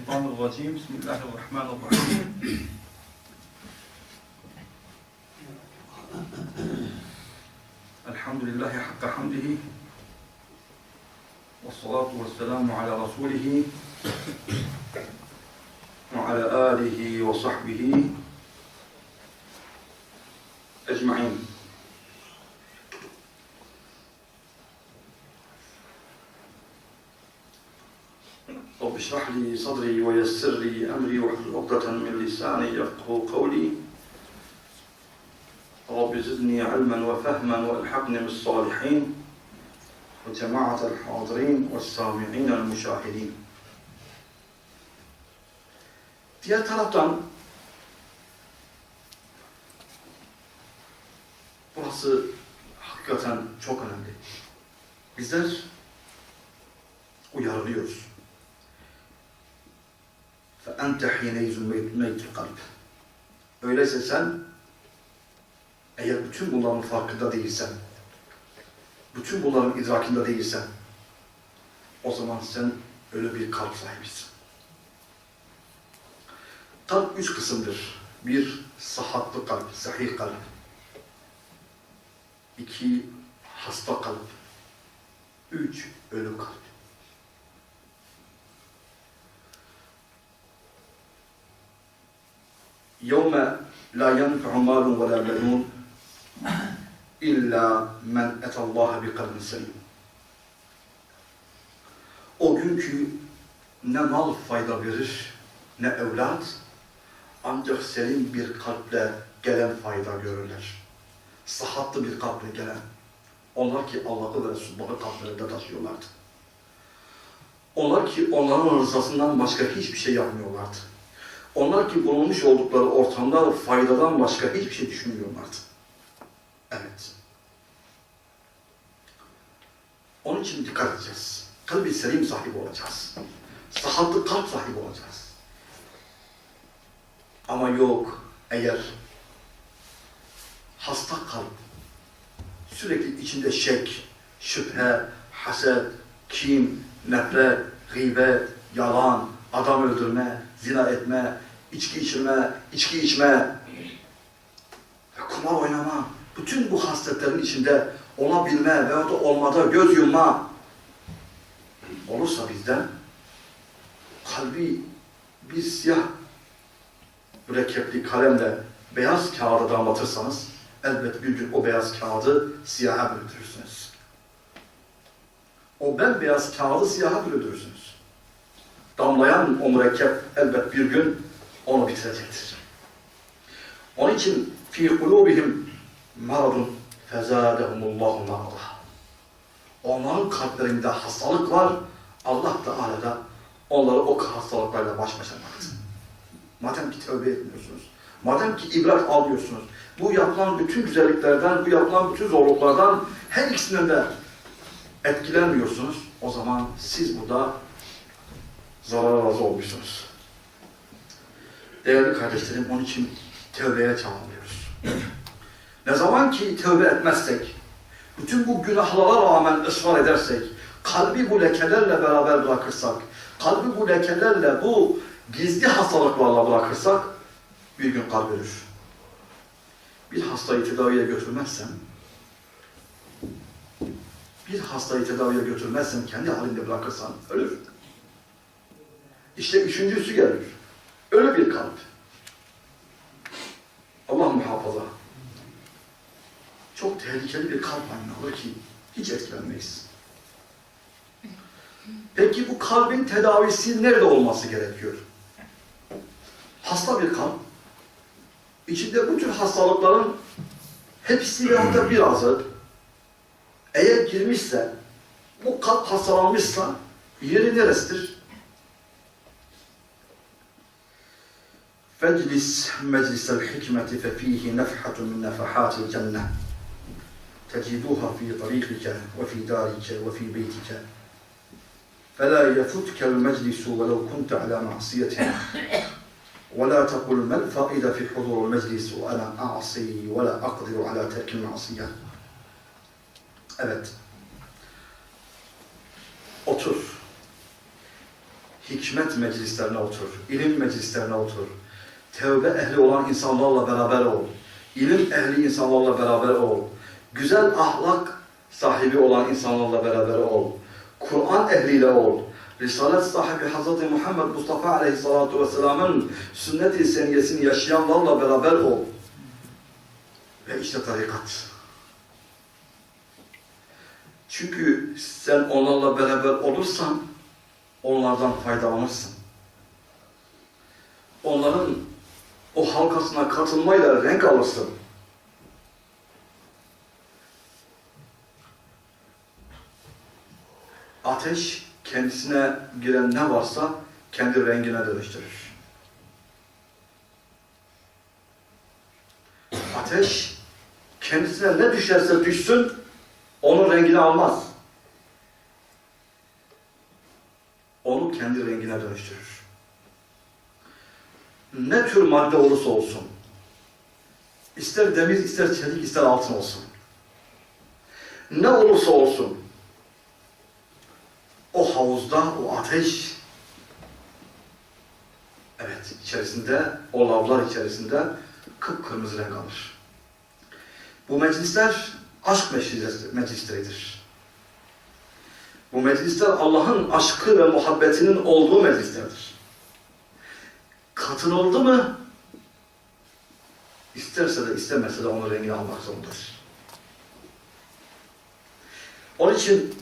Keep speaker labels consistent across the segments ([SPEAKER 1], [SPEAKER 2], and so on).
[SPEAKER 1] الشيطان الرجيم. بسم الله الرحمن الرحيم. الحمد لله حق حمده والصلاة والسلام على رسوله وعلى آله وصحبه أجمعين رب اشرح لي صدري ويسر لي أمري واحلل عقدة من لساني يفقه قولي. رب زدني علما وفهما والحقني بالصالحين. وجماعة الحاضرين والسامعين المشاهدين. Diğer taraftan burası hakikaten çok önemli. Bizler yeneyizun ve ibnüne kalp. Öyleyse sen eğer bütün bunların farkında değilsen, bütün bunların idrakinde değilsen, o zaman sen öyle bir kalp sahibisin. Kalp üç kısımdır. Bir, sahatlı kalp, sahih kalp. İki, hasta kalp. Üç, ölü kalp. يوم لا ينفع مال ولا بنون إلا من أتى الله بقلب سليم O günkü ne mal fayda verir, ne evlat, ancak selim bir kalple gelen fayda görürler. Sıhhatlı bir kalple gelen. Onlar ki Allah'ı ve Resulullah'ı kalplerinde taşıyorlardı. Onlar ki onların rızasından başka hiçbir şey yapmıyorlardı. Onlar ki bulunmuş oldukları ortamda faydadan başka hiçbir şey düşünmüyorlardı. Evet. Onun için dikkat edeceğiz. Kalbi selim sahibi olacağız. Sıhhatlı kalp sahibi olacağız. Ama yok eğer hasta kalp sürekli içinde şek, şüphe, haset, kim, nefret, gıybet, yalan, adam öldürme, zina etme, içki içirme, içki içme, kumar oynama, bütün bu hasletlerin içinde olabilme veya da olmada göz yumma olursa bizden kalbi bir siyah mürekkepli kalemle beyaz kağıda damlatırsanız elbet bir gün o beyaz kağıdı siyaha bürütürsünüz. O bembeyaz kağıdı siyaha bürütürsünüz damlayan o mürekkep elbet bir gün onu bitirecektir. Onun için fi kulubihim maradun fezadehumullahu marada. Onların kalplerinde hastalık var. Allah Teala da onları o hastalıklarla baş başa bıraktı. Madem ki tövbe etmiyorsunuz, madem ki ibret alıyorsunuz, bu yapılan bütün güzelliklerden, bu yapılan bütün zorluklardan her ikisinden de etkilenmiyorsunuz, o zaman siz burada zarara razı olmuşsunuz. Değerli kardeşlerim, onun için tövbeye çağırıyoruz. ne zaman ki tövbe etmezsek, bütün bu günahlara rağmen ısrar edersek, kalbi bu lekelerle beraber bırakırsak, kalbi bu lekelerle, bu gizli hastalıklarla bırakırsak, bir gün kalp ölür. Bir hastayı tedaviye götürmezsem, bir hastayı tedaviye götürmezsen, kendi halinde bırakırsan ölür. İşte üçüncüsü gelir. Öyle bir kalp. Allah muhafaza. Çok tehlikeli bir kalp haline alır ki hiç etkilenmeyiz. Peki bu kalbin tedavisi nerede olması gerekiyor? Hasta bir kalp. İçinde bu tür hastalıkların hepsi veyahut da birazı eğer girmişse, bu kalp hastalanmışsa yeri neresidir? فاجلس مجلس الحكمة ففيه نفحة من نفحات الجنة تجدها في طريقك وفي دارك وفي بيتك فلا يفتك المجلس ولو كنت على معصية ولا تقل ما الفائدة في حضور المجلس وأنا أعصي ولا أقدر على ترك المعصية Evet. Otur. hikmet meclislerine otur, ilim meclislerine otur. Tevbe ehli olan insanlarla beraber ol. İlim ehli insanlarla beraber ol. Güzel ahlak sahibi olan insanlarla beraber ol. Kur'an ehliyle ol. Risalet sahibi Hz. Muhammed Mustafa Aleyhisselatü Vesselam'ın sünnet-i seniyesini yaşayanlarla beraber ol. Ve işte tarikat. Çünkü sen onlarla beraber olursan onlardan faydalanırsın. Onların o halkasına katılmayla renk alırsın. Ateş kendisine giren ne varsa kendi rengine dönüştürür. Ateş kendisine ne düşerse düşsün onun rengini almaz. Onu kendi rengine dönüştürür. Ne tür madde olursa olsun, ister demir, ister çelik, ister altın olsun, ne olursa olsun, o havuzda, o ateş, evet içerisinde, o lavlar içerisinde kıpkırmızı renk alır. Bu meclisler aşk meclis- meclisleridir. Bu meclisler Allah'ın aşkı ve muhabbetinin olduğu meclislerdir. Katılıldı mı, isterse de istemese de onun rengini almak zorundadır. Onun için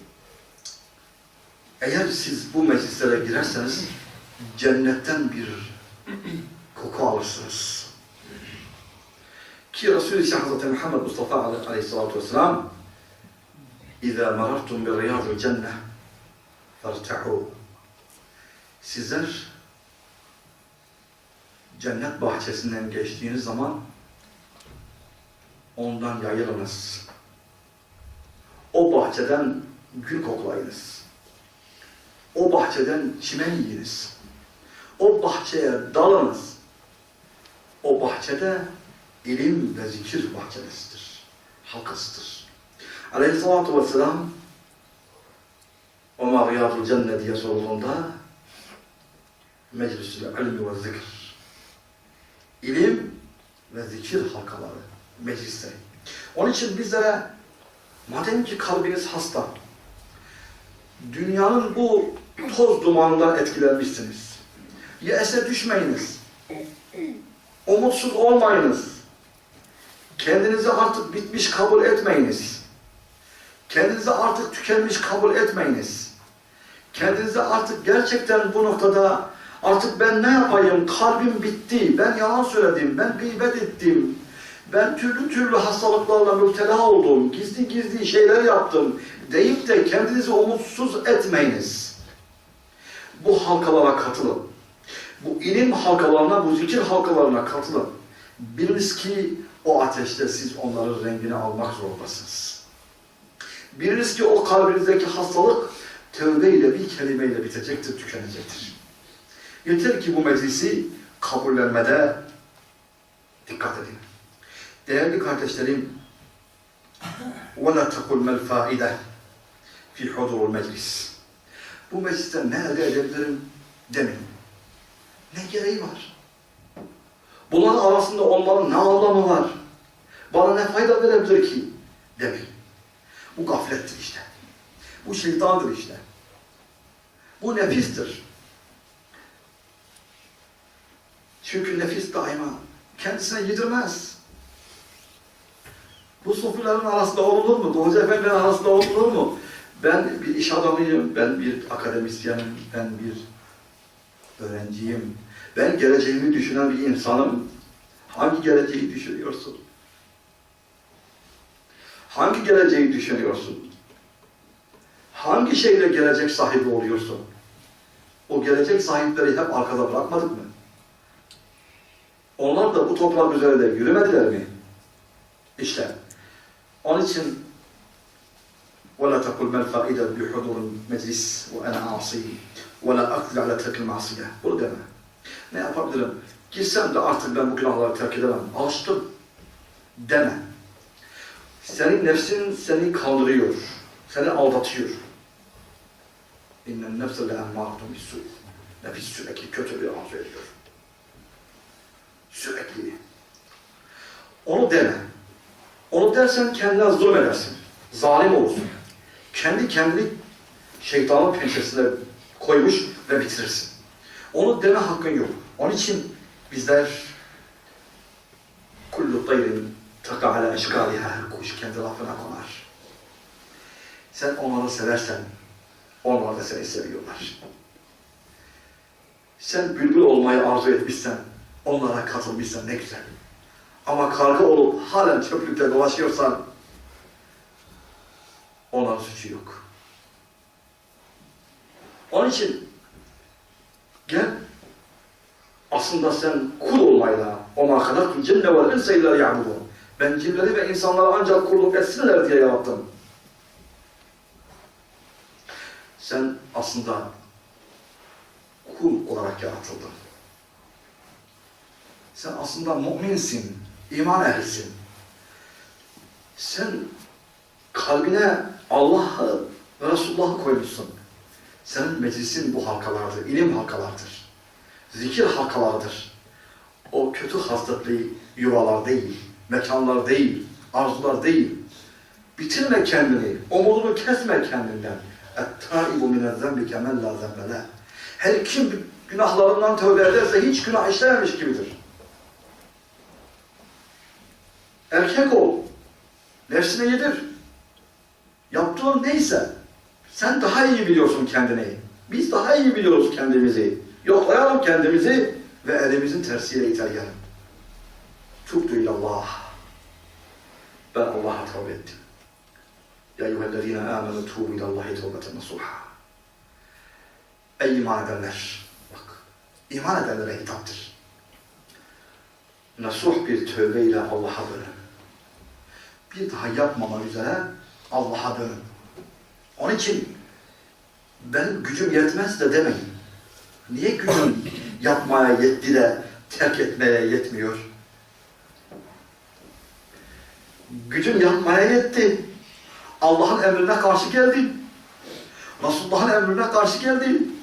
[SPEAKER 1] eğer siz bu meclislere girerseniz cennetten bir koku alırsınız. Ki Resul-i İsa Hazreti Muhammed Mustafa Aleyhisselatü Vesselam اِذَا مَرَرْتُمْ بِرِيَاضِ الْجَنَّةِ فَارْتَعُوا Sizler cennet bahçesinden geçtiğiniz zaman ondan yayılınız. O bahçeden gül koklayınız. O bahçeden çimen yiyiniz. O bahçeye dalınız. O bahçede ilim ve zikir bahçesidir. Halkasıdır. Aleyhissalatu vesselam Ömer Riyadul Cennet diye sorulduğunda meclisül ilmi ve zikir ilim ve zikir halkaları meclisleri. Onun için bizlere madem ki kalbiniz hasta dünyanın bu toz dumanından etkilenmişsiniz. Yese düşmeyiniz. Umutsuz olmayınız. Kendinizi artık bitmiş kabul etmeyiniz. Kendinizi artık tükenmiş kabul etmeyiniz. Kendinizi artık gerçekten bu noktada artık ben ne yapayım, kalbim bitti, ben yalan söyledim, ben gıybet ettim, ben türlü türlü hastalıklarla müptela oldum, gizli gizli şeyler yaptım deyip de kendinizi umutsuz etmeyiniz. Bu halkalara katılın. Bu ilim halkalarına, bu zikir halkalarına katılın. Biliniz ki o ateşte siz onların rengini almak zorundasınız. Biliniz ki o kalbinizdeki hastalık tövbeyle bir kelimeyle bitecektir, tükenecektir. Yeter ki bu meclisi kabullenmede dikkat edin. Değerli kardeşlerim, وَلَا تَقُلْ مَا الْفَائِدَةِ فِي حُضُرُ الْمَجْلِسِ Bu mecliste ne elde edebilirim demeyin. Ne gereği var? Bunların arasında olmanın ne anlamı var? Bana ne fayda verebilir ki? Demeyin. Bu gaflettir işte. Bu şeytandır işte. Bu nefistir. Çünkü nefis daima kendisine yedirmez. Bu sofilerin arasında olunur mu? Bu hoca arasında olunur mu? Ben bir iş adamıyım, ben bir akademisyenim, ben bir öğrenciyim. Ben geleceğimi düşünen bir insanım. Hangi geleceği düşünüyorsun? Hangi geleceği düşünüyorsun? Hangi şeyle gelecek sahibi oluyorsun? O gelecek sahipleri hep arkada bırakmadık mı? Onlar da bu toprak üzerinde yürümediler mi? İşte onun için وَلَا تَقُلْ مَا الْفَائِدَ بِحُضُرِ الْمَجْلِسِ وَاَنَا عَاصِيٍ وَلَا أَقْدِرْ عَلَى تَرْكِ الْمَعْصِيَةِ Bunu deme. Ne yapabilirim? Gitsem de artık ben bu günahları terk edemem. Alıştım. Deme. Senin nefsin seni kandırıyor. Seni aldatıyor. اِنَّ النَّفْسَ لَاَمَّارَةٌ بِسُّءِ Nefis sürekli kötülüğü arzu ediyor. Sürekli. Onu deme. Onu dersen kendine zulmedersin. Zalim olursun. Kendi kendini şeytanın pençesine koymuş ve bitirirsin. Onu deme hakkın yok. Onun için bizler kullu tayrin taka ala eşkaliha kuş kendi lafına konar. Sen onları seversen onlar da seni seviyorlar. Sen bülbül olmayı arzu etmişsen, onlara katılmışsan ne güzel. Ama karga olup halen çöplükte dolaşıyorsan onların suçu yok. Onun için gel aslında sen kul olmayla ona kadar cinne vel insa illa ya'budun. Ben cinleri ve insanları ancak kulluk etsinler diye yarattım. Sen aslında kul olarak yaratıldın. Sen aslında müminsin, iman ehlisin. Sen kalbine Allah'ı ve Resulullah'ı koymuşsun. Senin meclisin bu halkalardır, ilim halkalardır. Zikir halkalardır. O kötü hasletli yuvalar değil, mekanlar değil, arzular değil. Bitirme kendini, umudunu kesme kendinden. اَتَّائِبُ مِنَ الذَّنْبِ كَمَنْ لَا ذَنْبَ لَهُ Her kim günahlarından tövbe ederse hiç günah işlememiş gibidir. Erkek ol. Nefsine yedir. Yaptığın neyse sen daha iyi biliyorsun kendini. Biz daha iyi biliyoruz kendimizi. Yoklayalım kendimizi ve elimizin tersiyle itelim. Tubtu ilallah. Ben Allah'a tövbe ettim. Ya eyyühellezine amenu tuğbu ilallahi tövbeten nasuha. Ey iman edenler. Bak. iman edenlere hitaptır. Nasuh bir tövbeyle Allah'a dönün. Bir daha yapmama üzere Allah'a dönün. Onun için benim gücüm yetmez de demeyin. Niye gücüm yapmaya yetti de terk etmeye yetmiyor? Gücün yapmaya yetti. Allah'ın emrine karşı geldin. Resulullah'ın emrine karşı geldin.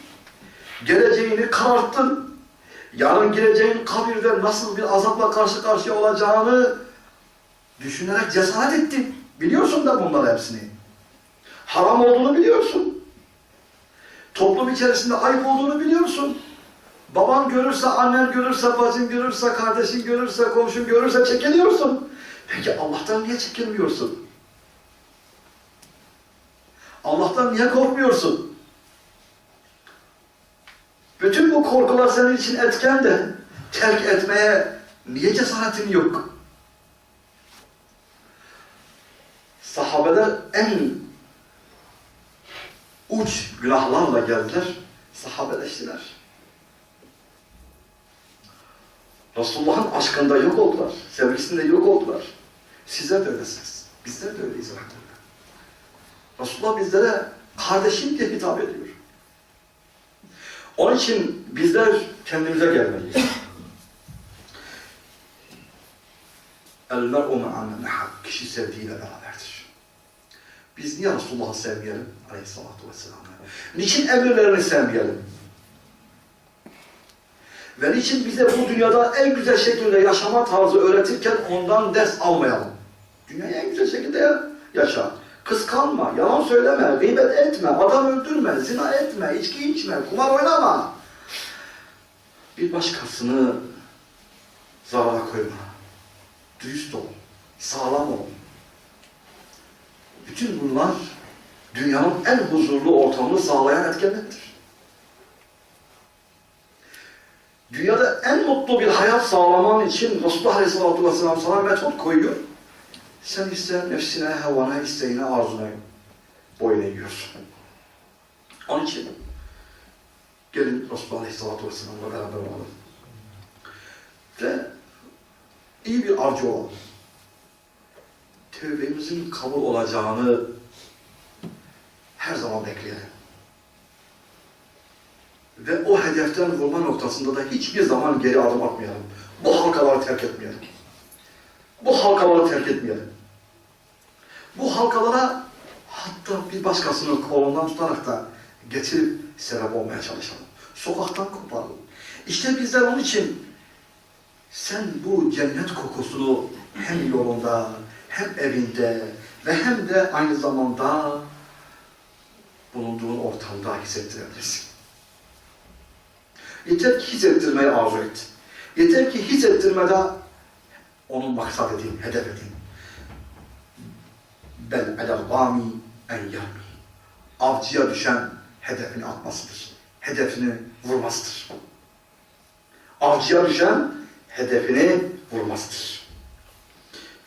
[SPEAKER 1] Geleceğini kararttın. Yarın geleceğin kabirde nasıl bir azapla karşı karşıya olacağını düşünerek cesaret ettin. Biliyorsun da bunları hepsini. Haram olduğunu biliyorsun. Toplum içerisinde ayıp olduğunu biliyorsun. Baban görürse, annen görürse, bacın görürse, kardeşin görürse, komşun görürse çekiniyorsun. Peki Allah'tan niye çekinmiyorsun? Allah'tan niye korkmuyorsun? Bütün bu korkular senin için etken de terk etmeye niye cesaretin yok? Sahabeler en uç günahlarla geldiler, sahabeleştiler. Resulullah'ın aşkında yok oldular, sevgisinde yok oldular. Sizler de öylesiniz. Bizler de öyleyiz elhamdülillah. Resulullah bizlere kardeşim diye hitap ediyor. Onun için bizler kendimize gelmeliyiz. El mer'u me'amen hak. Kişi sevdiğiyle beraberdir. Biz niye Resulullah'ı sevmeyelim? Aleyhissalatu vesselam. Niçin emirlerini sevmeyelim? Ve niçin bize bu dünyada en güzel şekilde yaşama tarzı öğretirken ondan ders almayalım? Dünyayı en güzel şekilde yaşa. Kıskanma, yalan söyleme, gıybet etme, adam öldürme, zina etme, içki içme, kumar oynama. Bir başkasını zarara koyma. Dürüst ol, sağlam ol. Bütün bunlar dünyanın en huzurlu ortamını sağlayan etkenlerdir. Dünyada en mutlu bir hayat sağlaman için Resulullah Aleyhisselatü Vesselam sana metot koyuyor. Sen ise nefsine, hevana, isteğine, arzuna boyun eğiyorsun. Onun için gelin Resulullah Aleyhisselatü Vesselam'la beraber olalım. Ve iyi bir avcı olalım. Tevbemizin kabul olacağını her zaman bekleyelim. Ve o hedeften vurma noktasında da hiçbir zaman geri adım atmayalım. Bu halkaları terk etmeyelim. Bu halkaları terk etmeyelim. Bu halkalara hatta bir başkasının kolundan tutarak da getirip sebep olmaya çalışalım. Sokaktan koparıl. İşte bizler onun için sen bu cennet kokusunu hem yolunda, hem evinde ve hem de aynı zamanda bulunduğun ortamda hissettirebilirsin. Yeter ki hissettirmeyi arzu et. Yeter ki hissettirmede onun maksat edin, hedef edin. Bel alel gami en yahmi. Avcıya düşen hedefini atmasıdır. Hedefini vurmasıdır. Avcıya düşen hedefini vurmasıdır.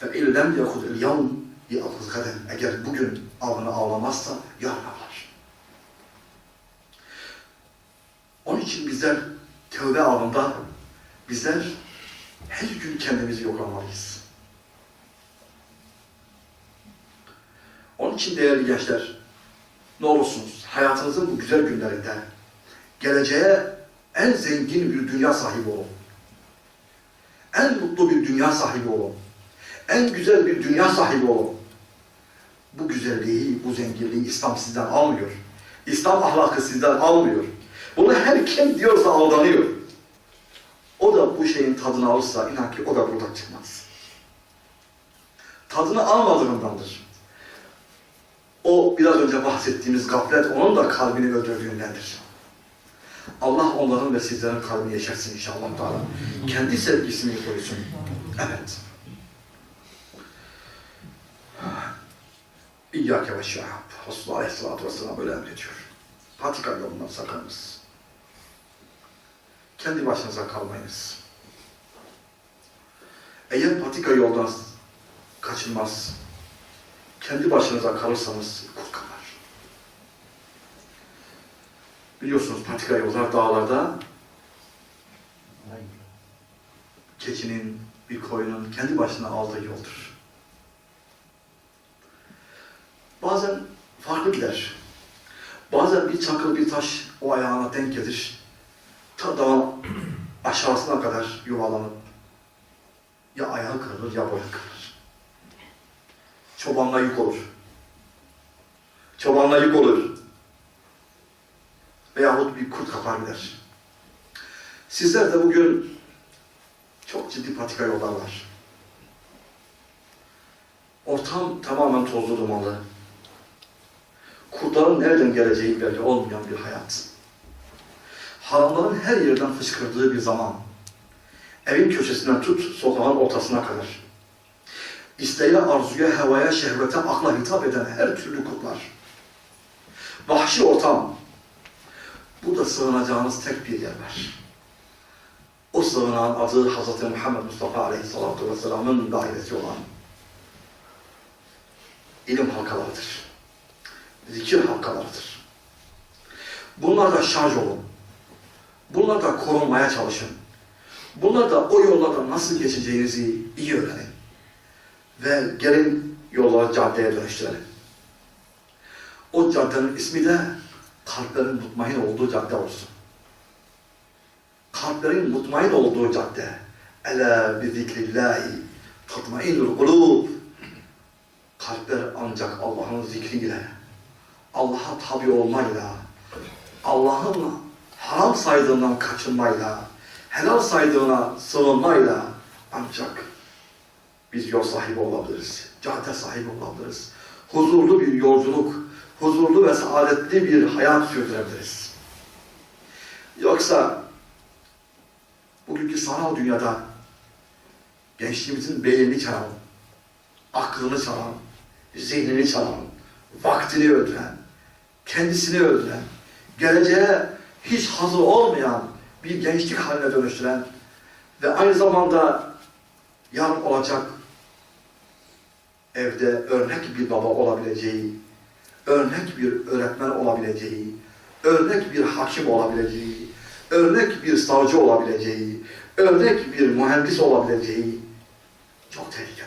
[SPEAKER 1] İllem yakul il yavm bi gaden. Eğer bugün avını avlamazsa yarın avlar. Onun için bizler tövbe avında bizler her gün kendimizi yoklamalıyız. Onun için değerli gençler, ne olursunuz hayatınızın bu güzel günlerinde geleceğe en zengin bir dünya sahibi olun. En mutlu bir dünya sahibi olun. En güzel bir dünya sahibi olun. Bu güzelliği, bu zenginliği İslam sizden almıyor. İslam ahlakı sizden almıyor. Bunu her kim diyorsa aldanıyor. O da bu şeyin tadını alırsa inan ki o da buradan çıkmaz. Tadını almadığındandır. O biraz önce bahsettiğimiz gaflet onun da kalbini öldürdüğündendir. Allah onların ve sizlerin kalbini yeşersin inşallah. Kendi sevgisini koysun. Evet. İyyâke ve şahab. Resulullah Aleyhisselatü Vesselam böyle emrediyor. Patika yolundan sakınız. Kendi başınıza kalmayınız. Eğer patika yoldan kaçınmaz, kendi başınıza kalırsanız kalır. Biliyorsunuz patika yollar dağlarda keçinin, bir koyunun kendi başına aldığı yoldur. Bazen farklı gider. Bazen bir çakıl bir taş o ayağına denk gelir. Ta dağın aşağısına kadar yuvalanıp ya ayağı kırılır ya boyu kırılır. Çobanla yük olur. Çobanla yük olur. Veyahut bir kurt kapar gider. Sizler de bugün çok ciddi patika yollar var. Ortam tamamen tozlu dumanlı. Kurtların nereden geleceği belli olmayan bir hayat. Haramların her yerden fışkırdığı bir zaman. Evin köşesinden tut, sokağın ortasına kadar. İsteğe, arzuya, hevaya, şehvete, akla hitap eden her türlü kurtlar. Vahşi ortam. Burada sığınacağınız tek bir yer var. O sığınağın adı Hz. Muhammed Mustafa Aleyhisselatü Vesselam'ın dairesi olan ilim halkalarıdır. Zikir halkalarıdır. Bunlarla şarj olun. Bunlarla korunmaya çalışın. Bunlarla o yollardan nasıl geçeceğinizi iyi öğrenin. Ve gelin yolları caddeye dönüştürelim. O caddenin ismi de kalplerin mutmain olduğu cadde olsun. Kalplerin mutmain olduğu cadde. Ela bi zikrillahi tatmainul kulub. Kalpler ancak Allah'ın zikriyle, Allah'a tabi olmayla, Allah'ın haram saydığından kaçınmayla, helal saydığına sığınmayla ancak biz yol sahibi olabiliriz. Cadde sahibi olabiliriz. Huzurlu bir yolculuk, huzurlu ve saadetli bir hayat sürdürebiliriz. Yoksa bugünkü sanal dünyada gençliğimizin beynini çalan, aklını çalan, zihnini çalan, vaktini öldüren, kendisini öldüren, geleceğe hiç hazır olmayan bir gençlik haline dönüştüren ve aynı zamanda yarın olacak evde örnek bir baba olabileceği, örnek bir öğretmen olabileceği, örnek bir hakim olabileceği, örnek bir savcı olabileceği, örnek bir mühendis olabileceği çok tehlikede.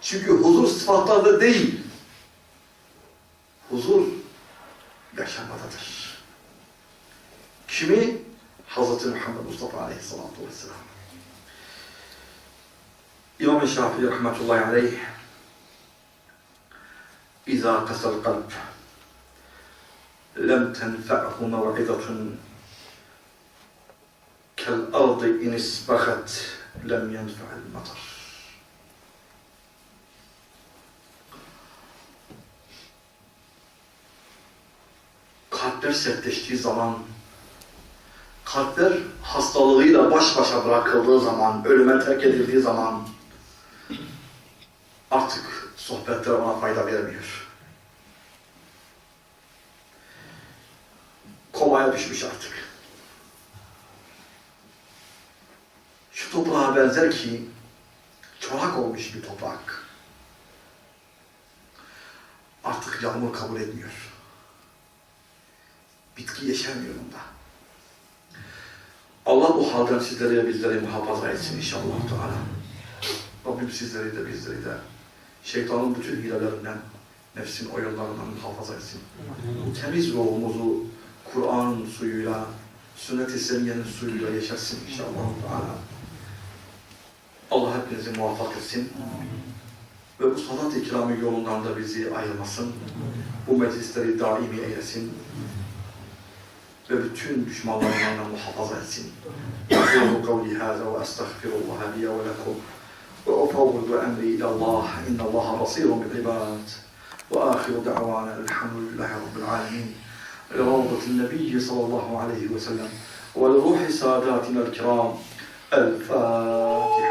[SPEAKER 1] Çünkü huzur sıfatlarda değil, huzur yaşamadadır. Kimi? Hazreti Muhammed Mustafa Aleyhisselatü Vesselam. İmam-ı Şafii rahmetullahi aleyh İzâ kasal kalp lem tenfe'hu mev'idatun kel ardı in isbahat lem yenfe'el matar. Kalpler sertleştiği zaman, kalpler hastalığıyla baş başa bırakıldığı zaman, ölüme terk edildiği zaman artık sohbetler ona fayda vermiyor. Komaya düşmüş artık. Şu toprağa benzer ki çorak olmuş bir toprak. Artık yağmur kabul etmiyor. Bitki yeşermiyor onda. Allah bu halden sizleri ve bizleri muhafaza etsin inşallah Teala. Rabbim sizleri de bizleri de şeytanın bütün hilelerinden, nefsin oyunlarından muhafaza etsin. Bu temiz ruhumuzu Kur'an'ın suyuyla, sünnet-i seniyenin suyuyla yaşasın inşallah Teala. Allah hepinizi muvaffak etsin. Ve bu salat-ı kiramı yolundan da bizi ayırmasın. Bu meclisleri daimi eylesin. ve bütün düşmanlarından muhafaza etsin. Ekulu kavli hâza ve estağfirullah liye ve lekum. Ve ufavvidu emri ilallah. İnnallaha rasîrun bil ibad. Ve ahiru da'vana elhamdülillahi rabbil alemin. لروضة النبي صلى ve عليه وسلم ولروح ساداتنا الكرام الفاتحة